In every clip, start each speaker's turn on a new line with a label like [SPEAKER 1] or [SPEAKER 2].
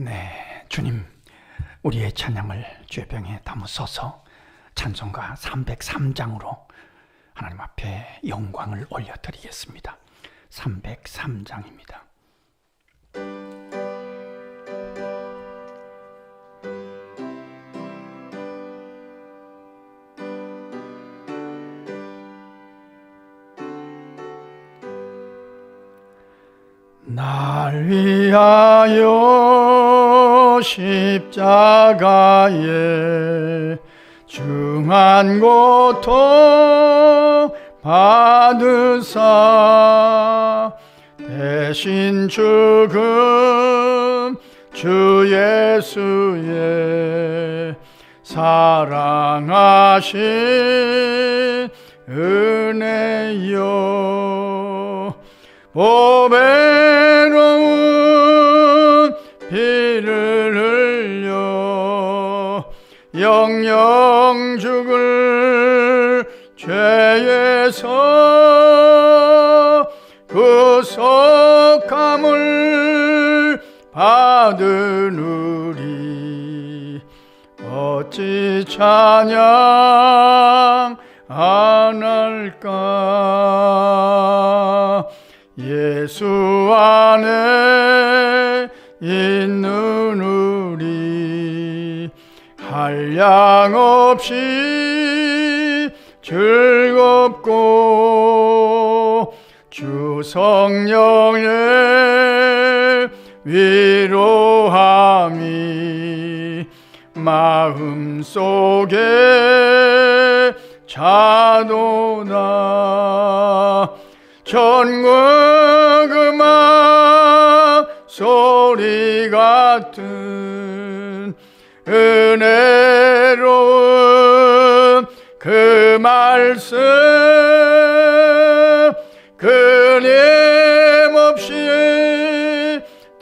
[SPEAKER 1] 네, 주님, 우리의 찬양을 죄병에 담으소서 찬송가 303장으로 하나님 앞에 영광을 올려드리겠습니다. 303장입니다. 날 위하여 십자가에 중한 고통 받으사 대신 죽은 주 예수의 사랑하신 은혜요. 보배 죄에서. 구속함을 받은 우리 어찌 찬양 안 할까? 예수 안에 있는 우리 한량 없이 즐겁고 주 성령의 위로함이 마음속에 자도다 전국 음악 소리 같은 은혜로운 그 말씀 끊임없이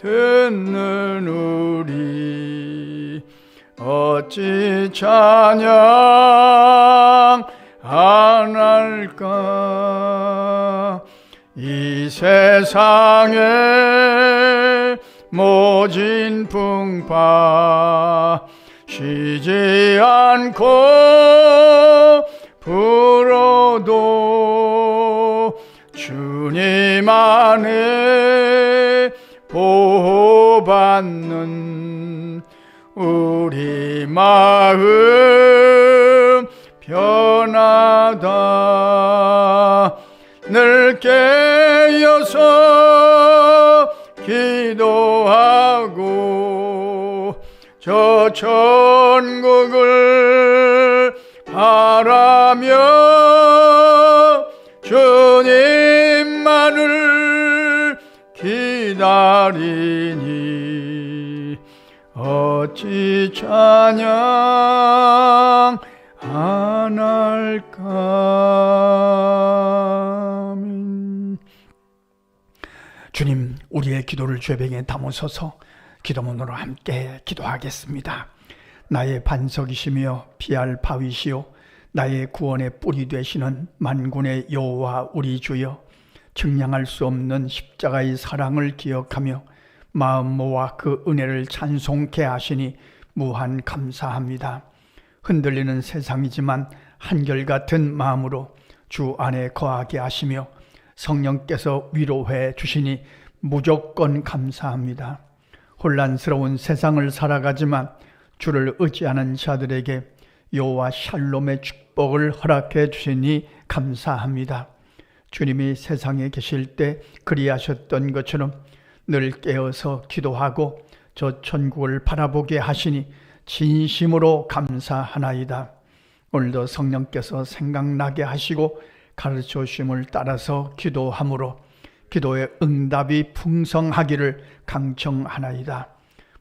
[SPEAKER 1] 듣는 우리 어찌 찬양 안 할까? 이 세상에 모진 풍파 쉬지 않고 불 안에 보호받는 우리 마음 편하다. 늘 깨어서 기도하고 저 천국을 바라며 기다리니 어찌 찬양 안 할까. 주님 우리의 기도를 죄병에 담으소서. 기도문으로 함께 기도하겠습니다. 나의 반석이시며 피할 바위시요 나의 구원의 뿌리 되시는 만군의 여호와 우리 주여 증량할 수 없는 십자가의 사랑을 기억하며 마음 모아 그 은혜를 찬송케 하시니 무한 감사합니다. 흔들리는 세상이지만 한결같은 마음으로 주 안에 거하게 하시며 성령께서 위로해 주시니 무조건 감사합니다. 혼란스러운 세상을 살아가지만 주를 의지하는 자들에게 여호와 샬롬의 축복을 허락해 주시니 감사합니다. 주님이 세상에 계실 때 그리하셨던 것처럼 늘 깨어서 기도하고 저 천국을 바라보게 하시니 진심으로 감사하나이다. 오늘도 성령께서 생각나게 하시고 가르쳐 주심을 따라서 기도함으로 기도의 응답이 풍성하기를 강청하나이다.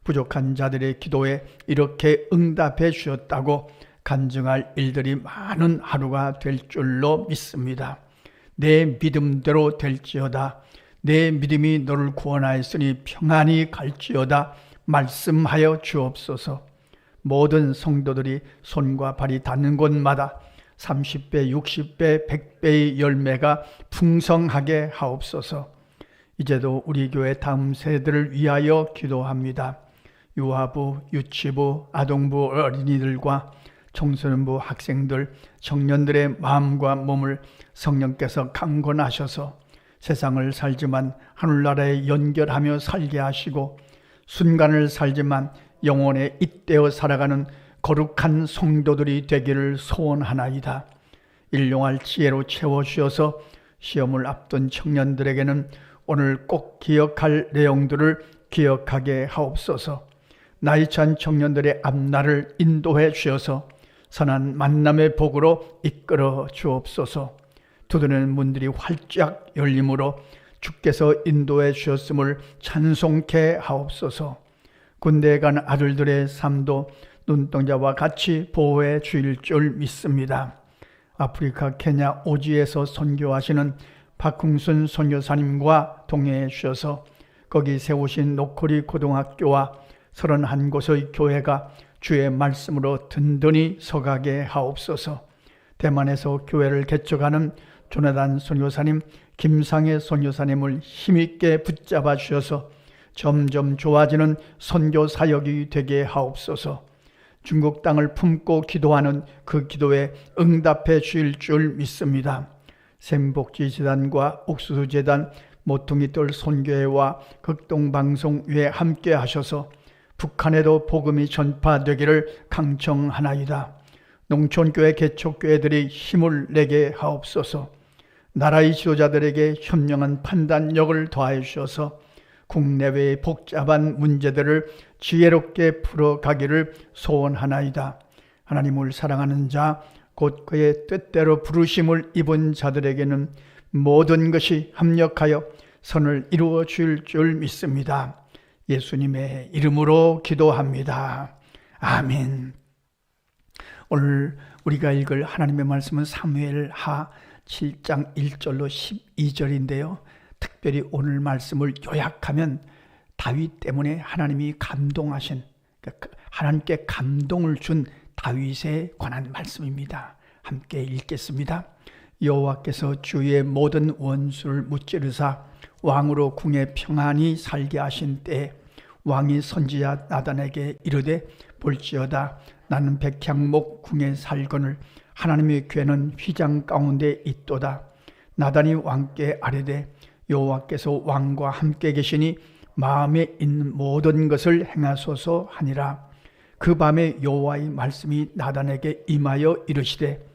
[SPEAKER 1] 부족한 자들의 기도에 이렇게 응답해 주셨다고 간증할 일들이 많은 하루가 될 줄로 믿습니다. 내 믿음대로 될지어다. 내 믿음이 너를 구원하였으니 평안히 갈지어다. 말씀하여 주옵소서. 모든 성도들이 손과 발이 닿는 곳마다 30배, 60배, 100배의 열매가 풍성하게 하옵소서. 이제도 우리 교회 다음 세대를 위하여 기도합니다. 유아부, 유치부, 아동부 어린이들과 청소년부 학생들, 청년들의 마음과 몸을 성령께서 강권하셔서 세상을 살지만 하늘나라에 연결하며 살게 하시고 순간을 살지만 영혼에 잇대어 살아가는 거룩한 성도들이 되기를 소원하나이다. 일용할 지혜로 채워주셔서 시험을 앞둔 청년들에게는 오늘 꼭 기억할 내용들을 기억하게 하옵소서. 나이 찬 청년들의 앞날을 인도해 주셔서 선한 만남의 복으로 이끌어 주옵소서. 두드리는 문들이 활짝 열림으로 주께서 인도해 주셨음을 찬송케 하옵소서. 군대에 간 아들들의 삶도 눈동자와 같이 보호해 주일 줄 믿습니다. 아프리카 케냐 오지에서 선교하시는 박흥순 선교사님과 동행해 주셔서 거기 세우신 노코리 고등학교와 31곳의 교회가 주의 말씀으로 든든히 서가게 하옵소서. 대만에서 교회를 개척하는 조나단 선교사님, 김상혜 선교사님을 힘있게 붙잡아 주셔서 점점 좋아지는 선교 사역이 되게 하옵소서. 중국 땅을 품고 기도하는 그 기도에 응답해 주실 줄 믿습니다. 샘복지재단과 옥수수재단, 모퉁이돌 손교회와 극동방송위에 함께 하셔서 북한에도 복음이 전파되기를 강청하나이다. 농촌교회 개척교회들이 힘을 내게 하옵소서. 나라의 지도자들에게 현명한 판단력을 더하여 주셔서 국내외의 복잡한 문제들을 지혜롭게 풀어가기를 소원하나이다. 하나님을 사랑하는 자, 곧 그의 뜻대로 부르심을 입은 자들에게는 모든 것이 합력하여 선을 이루어 줄 줄 믿습니다. 예수님의 이름으로 기도합니다. 아멘. 오늘 우리가 읽을 하나님의 말씀은 사무엘 하 7장 1절로 12절인데요. 특별히 오늘 말씀을 요약하면 다윗 때문에 하나님이 감동하신 그러니까 하나님께 감동을 준 다윗에 관한 말씀입니다. 함께 읽겠습니다. 여호와께서 주의 모든 원수를 무찌르사 왕으로 궁에 평안히 살게 하신 때에 왕이 선지자 나단에게 이르되 볼지어다 나는 백향목 궁에 살거늘 하나님의 괴는 휘장 가운데 있도다. 나단이 왕께 아뢰되 여호와께서 왕과 함께 계시니 마음에 있는 모든 것을 행하소서 하니라. 그 밤에 여호와의 말씀이 나단에게 임하여 이르시되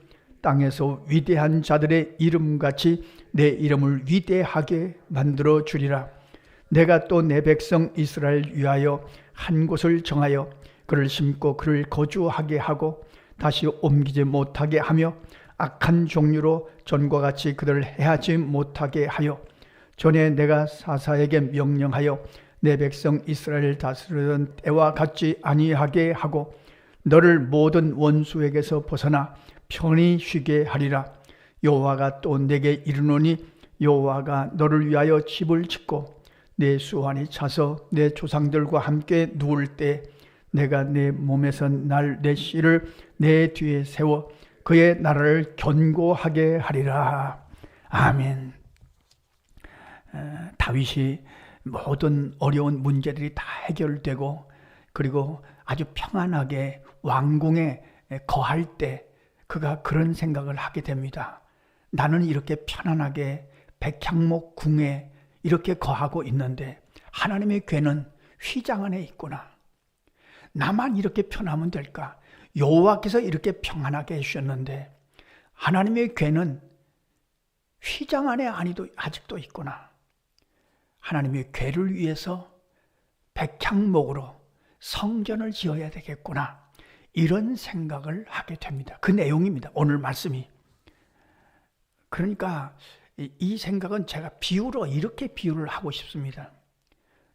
[SPEAKER 1] 땅에서 위대한 자들의 이름같이 내 이름을 위대하게 만들어 주리라. 내가 또 내 백성 이스라엘 위하여 한 곳을 정하여 그를 심고 그를 거주하게 하고 다시 옮기지 못하게 하며 악한 종류로 전과 같이 그들을 해하지 못하게 하여 전에 내가 사사에게 명령하여 내 백성 이스라엘 다스리던 때와 같이 아니하게 하고 너를 모든 원수에게서 벗어나 편히 쉬게 하리라. 여호와가 또 내게 이르노니 여호와가 너를 위하여 집을 짓고 내 수완이 차서 내 조상들과 함께 누울 때 내가 내 몸에서 날 내 씨를 내 뒤에 세워 그의 나라를 견고하게 하리라. 아멘. 다윗이 모든 어려운 문제들이 다 해결되고 그리고 아주 평안하게 왕궁에 거할 때 그가 그런 생각을 하게 됩니다. 나는 이렇게 편안하게 백향목 궁에 이렇게 거하고 있는데 하나님의 괴는 휘장 안에 있구나. 나만 이렇게 편하면 될까? 여호와께서 이렇게 평안하게 해주셨는데 하나님의 괴는 휘장 안에 아니도 아직도 있구나. 하나님의 괴를 위해서 백향목으로 성전을 지어야 되겠구나. 이런 생각을 하게 됩니다. 그 내용입니다. 오늘 말씀이. 그러니까 이 생각은 제가 비유로 이렇게 비유를 하고 싶습니다.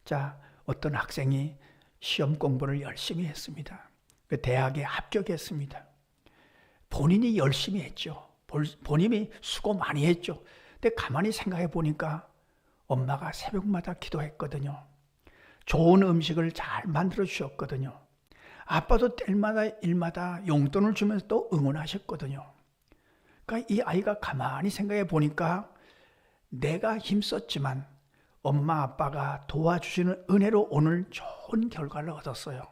[SPEAKER 1] 자, 어떤 학생이 시험 공부를 열심히 했습니다. 그 대학에 합격했습니다. 본인이 열심히 했죠. 본인이 수고 많이 했죠. 근데 가만히 생각해 보니까 엄마가 새벽마다 기도했거든요. 좋은 음식을 잘 만들어 주셨거든요. 아빠도 때마다 일마다 용돈을 주면서 또 응원하셨거든요. 그러니까 이 아이가 가만히 생각해 보니까 내가 힘썼지만 엄마 아빠가 도와주시는 은혜로 오늘 좋은 결과를 얻었어요.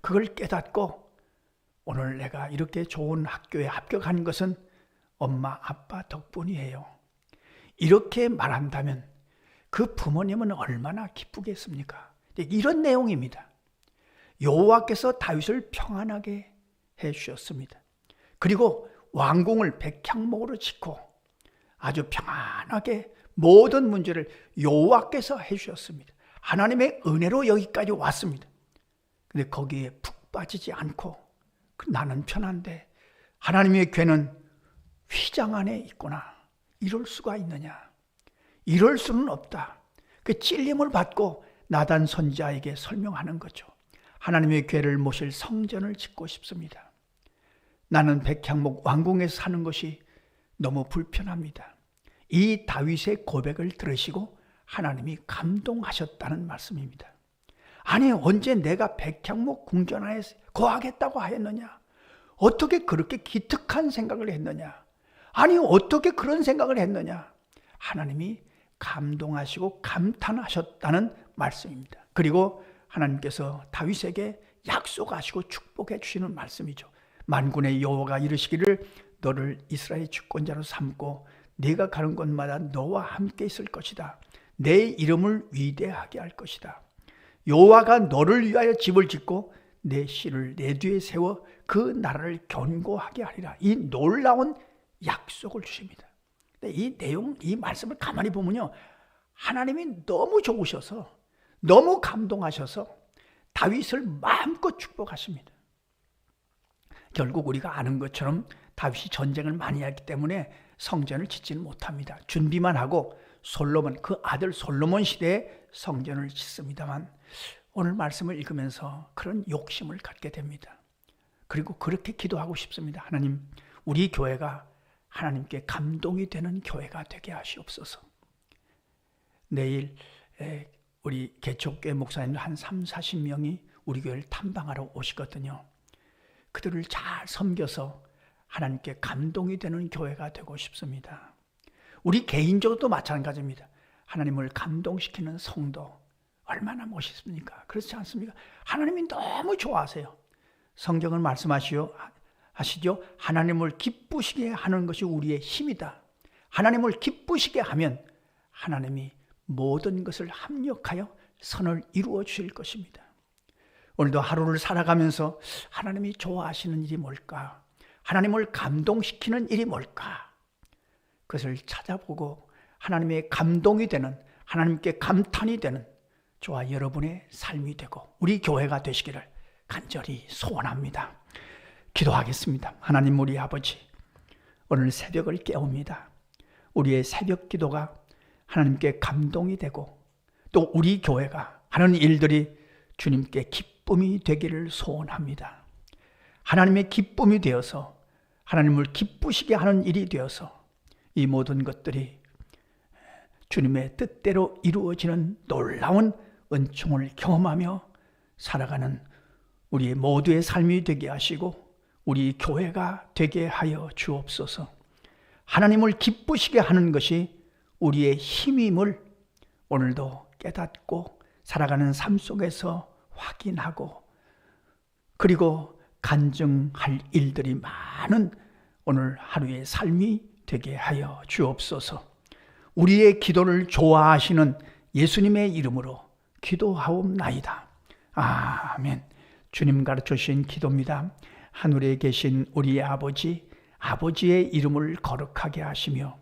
[SPEAKER 1] 그걸 깨닫고 오늘 내가 이렇게 좋은 학교에 합격한 것은 엄마 아빠 덕분이에요. 이렇게 말한다면 그 부모님은 얼마나 기쁘겠습니까? 이런 내용입니다. 여호와께서 다윗을 평안하게 해 주셨습니다. 그리고 왕궁을 백향목으로 짓고 아주 평안하게 모든 문제를 여호와께서 해 주셨습니다. 하나님의 은혜로 여기까지 왔습니다. 근데 거기에 푹 빠지지 않고 그 나는 편한데 하나님의 괴는 휘장 안에 있구나. 이럴 수가 있느냐? 이럴 수는 없다. 그 찔림을 받고 나단 선자에게 설명하는 거죠. 하나님의 괴를 모실 성전을 짓고 싶습니다. 나는 백향목 왕궁에서 사는 것이 너무 불편합니다. 이 다윗의 고백을 들으시고 하나님이 감동하셨다는 말씀입니다. 아니 언제 내가 백향목 궁전 하에 거하겠다고 하였느냐? 어떻게 그렇게 기특한 생각을 했느냐? 아니 어떻게 그런 생각을 했느냐? 하나님이 감동하시고 감탄하셨다는 말씀입니다. 그리고 하나님께서 다윗에게 약속하시고 축복해 주시는 말씀이죠. 만군의 여호와가 이르시기를 너를 이스라엘 주권자로 삼고 네가 가는 곳마다 너와 함께 있을 것이다. 내 이름을 위대하게 할 것이다. 여호와가 너를 위하여 집을 짓고 내 씨를 내 뒤에 세워 그 나라를 견고하게 하리라. 이 놀라운 약속을 주십니다. 이 내용, 이 말씀을 가만히 보면요. 하나님이 너무 좋으셔서, 너무 감동하셔서 다윗을 마음껏 축복하십니다. 결국 우리가 아는 것처럼 다윗이 전쟁을 많이 했기 때문에 성전을 짓지는 못합니다. 준비만 하고 솔로몬 그 아들 솔로몬 시대에 성전을 짓습니다만 오늘 말씀을 읽으면서 그런 욕심을 갖게 됩니다. 그리고 그렇게 기도하고 싶습니다. 하나님, 우리 교회가 하나님께 감동이 되는 교회가 되게 하시옵소서. 내일 우리 개척교 목사님 한 3, 40명이 우리 교회를 탐방하러 오시거든요. 그들을 잘 섬겨서 하나님께 감동이 되는 교회가 되고 싶습니다. 우리 개인적으로도 마찬가지입니다. 하나님을 감동시키는 성도 얼마나 멋있습니까? 그렇지 않습니까? 하나님이 너무 좋아하세요. 성경을 말씀하시오 하시죠. 하나님을 기쁘시게 하는 것이 우리의 힘이다. 하나님을 기쁘시게 하면 하나님이 모든 것을 합력하여 선을 이루어 주실 것입니다. 오늘도 하루를 살아가면서 하나님이 좋아하시는 일이 뭘까? 하나님을 감동시키는 일이 뭘까? 그것을 찾아보고 하나님의 감동이 되는 하나님께 감탄이 되는 저와 여러분의 삶이 되고 우리 교회가 되시기를 간절히 소원합니다. 기도하겠습니다. 하나님 우리 아버지 오늘 새벽을 깨웁니다. 우리의 새벽 기도가 하나님께 감동이 되고 또 우리 교회가 하는 일들이 주님께 기쁨이 되기를 소원합니다. 하나님의 기쁨이 되어서 하나님을 기쁘시게 하는 일이 되어서 이 모든 것들이 주님의 뜻대로 이루어지는 놀라운 은총을 경험하며 살아가는 우리 모두의 삶이 되게 하시고 우리 교회가 되게 하여 주옵소서. 하나님을 기쁘시게 하는 것이 우리의 힘임을 오늘도 깨닫고 살아가는 삶 속에서 확인하고 그리고 간증할 일들이 많은 오늘 하루의 삶이 되게 하여 주옵소서. 우리의 기도를 좋아하시는 예수님의 이름으로 기도하옵나이다. 아멘. 주님 가르쳐 주신 기도입니다. 하늘에 계신 우리 아버지, 아버지의 이름을 거룩하게 하시며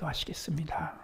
[SPEAKER 1] 기도하시겠습니다.